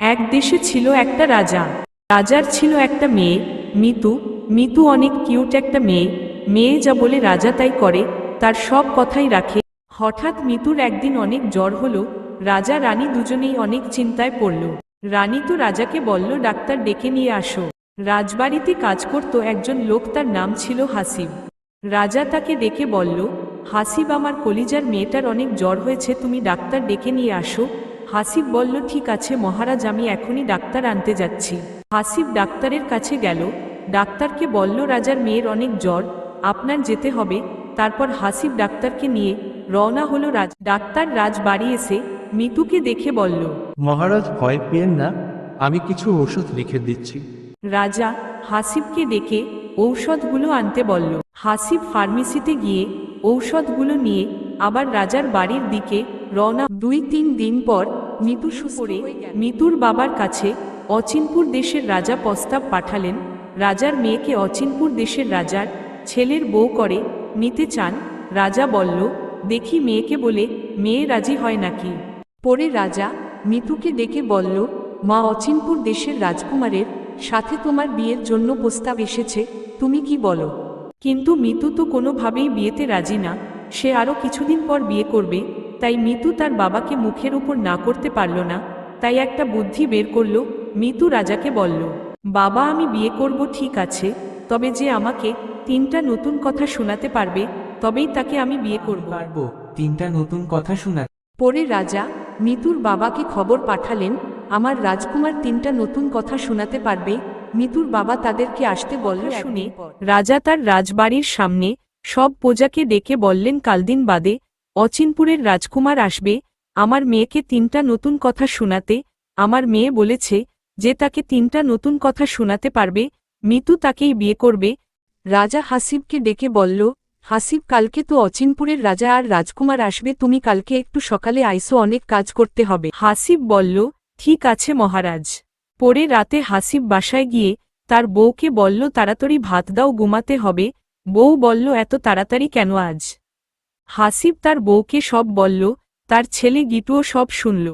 এক দেশে ছিল একটা রাজা। রাজার ছিল একটা মেয়ে, মিতু। মিতু অনেক কিউট একটা মেয়ে। মেয়ে যা বলে রাজা তাই করে, তার সব কথাই রাখে। হঠাৎ মিতুর একদিন অনেক জ্বর হলো। রাজা রানী দুজনেই অনেক চিন্তায় পড়ল। রানী তো রাজাকে বলল, ডাক্তার ডেকে নিয়ে আসো। রাজবাড়িতে কাজ করত একজন লোক, তার নাম ছিল হাসিব। রাজা তাকে ডেকে বলল, হাসিব, আমার কলিজার মেয়েটার অনেক জ্বর হয়েছে, তুমি ডাক্তার ডেকে নিয়ে আসো। হাসিব বলল ঠিক আছে মহারাজ আমি এখনই ডাক্তার আনতে যাচ্ছি। হাসিব ডাক্তারের কাছে গেল। ডাক্তারকে বলল রাজার মেয়ের অনেক জ্বর আপনার যেতে হবে। তারপর হাসিব ডাক্তারকে নিয়ে রওনা হলো রাজ ডাক্তার রাজ বাড়ি এসে মিতুকে দেখে বলল মহারাজ ভয় পেয়েন না আমি কিছু ওষুধ লিখে দিচ্ছি। রাজা হাসিবকে ডেকে ঔষধগুলো আনতে বলল। হাসিব ফার্মেসিতে গিয়ে ঔষধগুলো নিয়ে আবার রাজার বাড়ির দিকে রওনা দুই তিন দিন পর মিতু সুপরে মিতুর বাবার কাছে অচিনপুর দেশের রাজা প্রস্তাব পাঠালেন। রাজার মেয়েকে অচিনপুর দেশের রাজার ছেলের বউ করে নিতে চান। রাজা বলল, দেখি মেয়েকে বলে মেয়ে রাজি হয় নাকি? পরে রাজা মিতুকে ডেকে বলল, মা, অচিনপুর দেশের রাজকুমারের সাথে তোমার বিয়ের জন্য প্রস্তাব এসেছে, তুমি কি বলো? কিন্তু মিতু তো কোনোভাবেই বিয়েতে রাজি না। সে আরও কিছুদিন পর বিয়ে করবে। তাই মিতু তার বাবাকে মুখের উপর না করতে পারল না তাই একটা বুদ্ধি বের করল মিতু রাজাকে বলল বাবা আমি বিয়ে করব ঠিক আছে তবে যে আমাকে তিনটা নতুন কথা শোনাতে পারবে তবেই তাকে আমি বিয়ে করব। পারব তিনটা নতুন কথা শোনা পরে রাজা মিতুর বাবাকে খবর পাঠালেন আমার রাজকুমার তিনটা নতুন কথা শোনাতে পারবে। মিতুর বাবা তাদেরকে আসতে বলল শুনে রাজা তার রাজবাড়ির সামনে সব প্রজাকে ডেকে বললেন কালদিন বাদে অচিনপুরের রাজকুমার আসবে, আমার মেয়েকে তিনটা নতুন কথা শোনাতে, আমার মেয়ে বলেছে যে তাকে তিনটা নতুন কথা শোনাতে পারবে, মিতু তাকেই বিয়ে করবে। রাজা হাসিবকে ডেকে বলল, হাসিব কালকে তো অচিনপুরের রাজা আর রাজকুমার আসবে, তুমি কালকে একটু সকালে আইসো, অনেক কাজ করতে হবে। হাসিব বলল, ঠিক আছে মহারাজ। পরে রাতে হাসিব বাসায় গিয়ে তার বউকে বলল, তাড়াতাড়ি ভাত দাও, ঘুমাতে হবে। বউ বলল, এত তাড়াতাড়ি কেন আজ? হাসিব তার বউকে সব বলল তার ছেলে গিটুও সব শুনল।